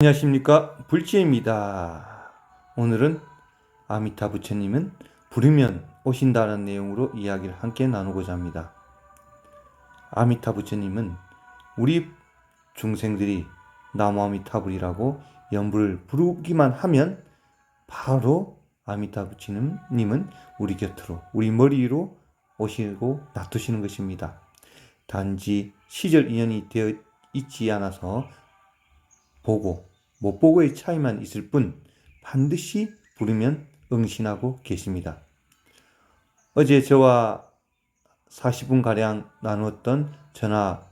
안녕하십니까 불지입니다. 오늘은 아미타 부처님은 부르면 오신다는 내용으로 이야기를 함께 나누고자 합니다. 아미타 부처님은 우리 중생들이 나무아미타불이라고 연불을 부르기만 하면 바로 아미타 부처님은 우리 곁으로 우리 머리로 오시고 놔두시는 것입니다. 단지 시절 인연이 되어 있지 않아서 보고 못 보고의 차이만 있을 뿐 반드시 부르면 응신하고 계십니다. 어제 저와 40분 가량 나누었던 전화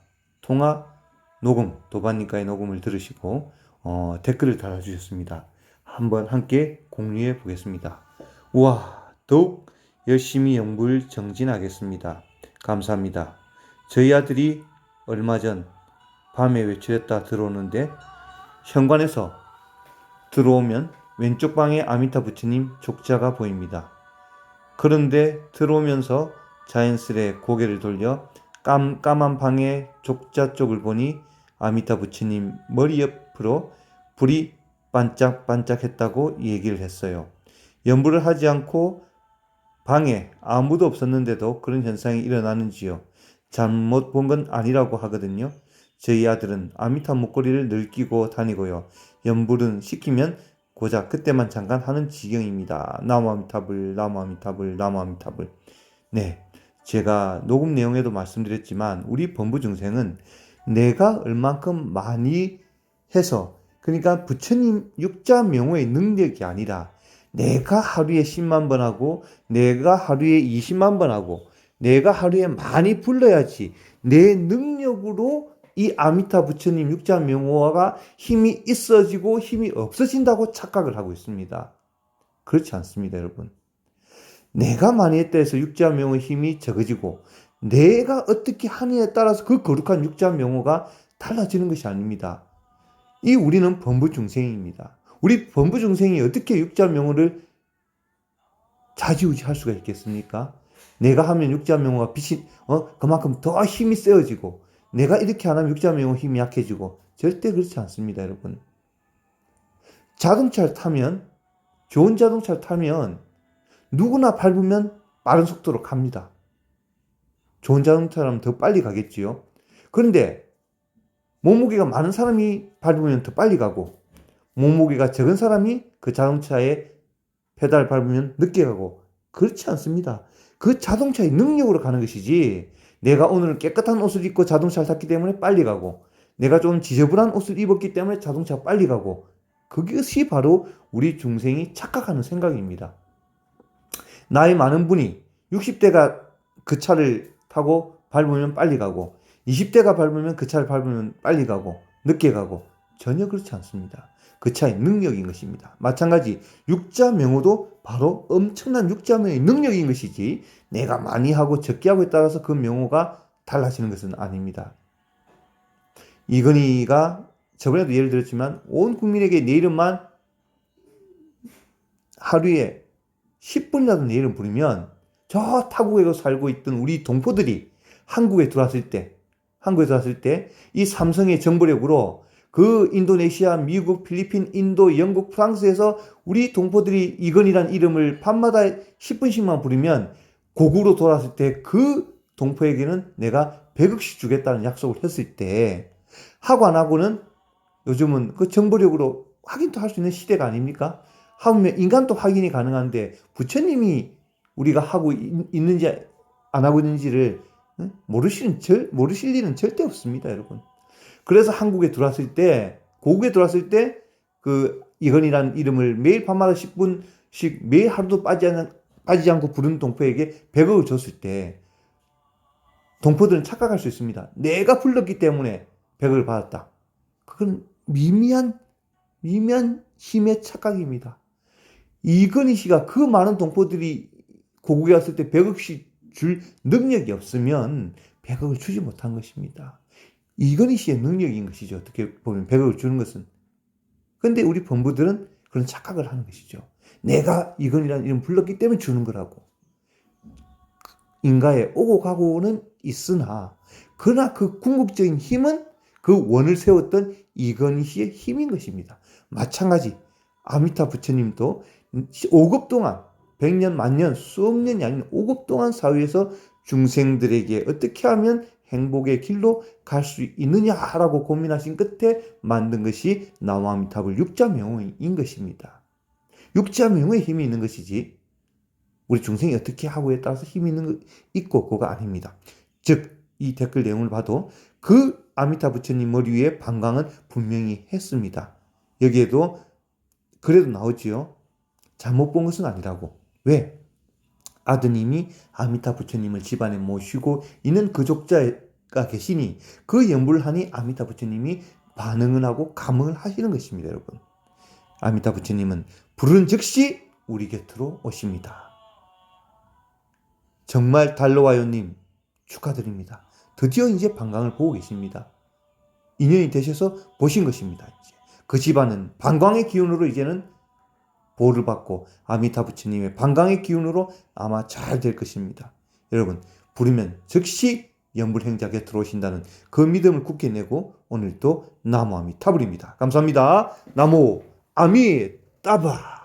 통화 녹음 도반니까의 녹음을 들으시고 어, 댓글을 달아주셨습니다. 한번 함께 공유해 보겠습니다. 우와 더욱 열심히 연구를 정진하겠습니다. 감사합니다. 저희 아들이 얼마 전 밤에 외출했다 들어오는데 현관에서 들어오면 왼쪽 방에 아미타 부처님 족자가 보입니다. 그런데 들어오면서 자연스레 고개를 돌려 깜깜한 방의 족자 쪽을 보니 아미타 부처님 머리 옆으로 불이 반짝반짝했다고 얘기를 했어요. 연부를 하지 않고 방에 아무도 없었는데도 그런 현상이 일어나는지요. 잘못 본 건 아니라고 하거든요. 저희 아들은 아미타 목걸이를 늘 끼고 다니고요. 연불은 시키면 고작 그때만 잠깐 하는 지경입니다. 나무아미타불, 나무아미타불, 나무아미타불. 네, 제가 녹음 내용에도 말씀드렸지만 우리 범부 중생은 내가 얼만큼 많이 해서 그러니까 부처님 육자 명호의 능력이 아니라 내가 하루에 10만 번 하고 내가 하루에 20만 번 하고 내가 하루에 많이 불러야지 내 능력으로 이 아미타 부처님 육자 명호가 힘이 있어지고 힘이 없어진다고 착각을 하고 있습니다. 그렇지 않습니다, 여러분. 내가 많이 했다 해서 육자 명호 힘이 적어지고 내가 어떻게 하느냐에 따라서 그 거룩한 육자 명호가 달라지는 것이 아닙니다. 이 우리는 범부 중생입니다. 우리 범부 중생이 어떻게 육자 명호를 좌지우지할 수가 있겠습니까? 내가 하면 육자 명호가 빛이 어 그만큼 더 힘이 세어지고 내가 이렇게 안 하면 육자명호 힘이 약해지고 절대 그렇지 않습니다, 여러분. 자동차를 타면 좋은 자동차를 타면 누구나 밟으면 빠른 속도로 갑니다. 좋은 자동차라면 더 빨리 가겠지요. 그런데 몸무게가 많은 사람이 밟으면 더 빨리 가고 몸무게가 적은 사람이 그 자동차에 페달 밟으면 늦게 가고 그렇지 않습니다. 그 자동차의 능력으로 가는 것이지 내가 오늘 깨끗한 옷을 입고 자동차를 탔기 때문에 빨리 가고 내가 좀 지저분한 옷을 입었기 때문에 자동차가 빨리 가고 그것이 바로 우리 중생이 착각하는 생각입니다. 나이 많은 분이 60대가 그 차를 타고 밟으면 빨리 가고 20대가 밟으면 그 차를 밟으면 빨리 가고 늦게 가고 전혀 그렇지 않습니다. 그 차의 능력인 것입니다. 마찬가지 육자 명호도 바로 엄청난 육자 명의 능력인 것이지 내가 많이 하고 적게 하고에 따라서 그 명호가 달라지는 것은 아닙니다. 이건희가 저번에도 예를 들었지만 온 국민에게 내 이름만 하루에 10분이라도 내 이름 부르면 저 타국에 살고 있던 우리 동포들이 한국에 들어왔을 때 한국에 들어왔을 때 이 삼성의 정보력으로 그 인도네시아, 미국, 필리핀, 인도, 영국, 프랑스에서 우리 동포들이 이건이란 이름을 밤마다 10분씩만 부르면 고국으로 돌아왔을 때 그 동포에게는 내가 100억씩 주겠다는 약속을 했을 때 하고 안 하고는 요즘은 그 정보력으로 확인도 할 수 있는 시대가 아닙니까? 하면 인간도 확인이 가능한데 부처님이 우리가 하고 있는지 안 하고 있는지를 모르시는 절, 모르실 일은 절대 없습니다, 여러분. 그래서 한국에 들어왔을 때, 고국에 들어왔을 때, 그, 이건이라는 이름을 매일 밤마다 10분씩 매일 하루도 빠지, 않, 빠지지 않고 부르는 동포에게 100억을 줬을 때, 동포들은 착각할 수 있습니다. 내가 불렀기 때문에 100억을 받았다. 그건 미미한, 미미한 힘의 착각입니다. 이건희 씨가 그 많은 동포들이 고국에 왔을 때 100억씩 줄 능력이 없으면 100억을 주지 못한 것입니다. 이건희 씨의 능력인 것이죠. 어떻게 보면 100억을 주는 것은. 근데 우리 본부들은 그런 착각을 하는 것이죠. 내가 이건이라는 이름 불렀기 때문에 주는 거라고. 인가에 오고 가고는 있으나, 그러나 그 궁극적인 힘은 그 원을 세웠던 이건희 씨의 힘인 것입니다. 마찬가지 아미타 부처님도 5급 동안 100년 만년 수억 년이 아닌 5급 동안 사회에서 중생들에게 어떻게 하면 행복의 길로 갈 수 있느냐라고 고민하신 끝에 만든 것이 나무아미타불 육자명의인 것입니다. 육자명의 힘이 있는 것이지 우리 중생이 어떻게 하고에 따라서 힘이 있는 거 있고 없고가 아닙니다. 즉 이 댓글 내용을 봐도 그 아미타 부처님 머리 위에 방광은 분명히 했습니다. 여기에도 그래도 나오지요. 잘못 본 것은 아니라고. 왜? 아드님이 아미타 부처님을 집안에 모시고 있는 그족자가 계시니 그 연불을 하니 아미타 부처님이 반응을 하고 감응을 하시는 것입니다, 여러분. 아미타 부처님은 부른 즉시 우리 곁으로 오십니다. 정말 달로와요님 축하드립니다. 드디어 이제 방광을 보고 계십니다. 인연이 되셔서 보신 것입니다. 그 집안은 방광의 기운으로 이제는 보호를 받고 아미타 부처님의 방광의 기운으로 아마 잘 될 것입니다. 여러분 부르면 즉시 연불행자 곁 들어오신다는 그 믿음을 굳게 내고 오늘도 나무 아미타불입니다. 감사합니다. 나무 아미따바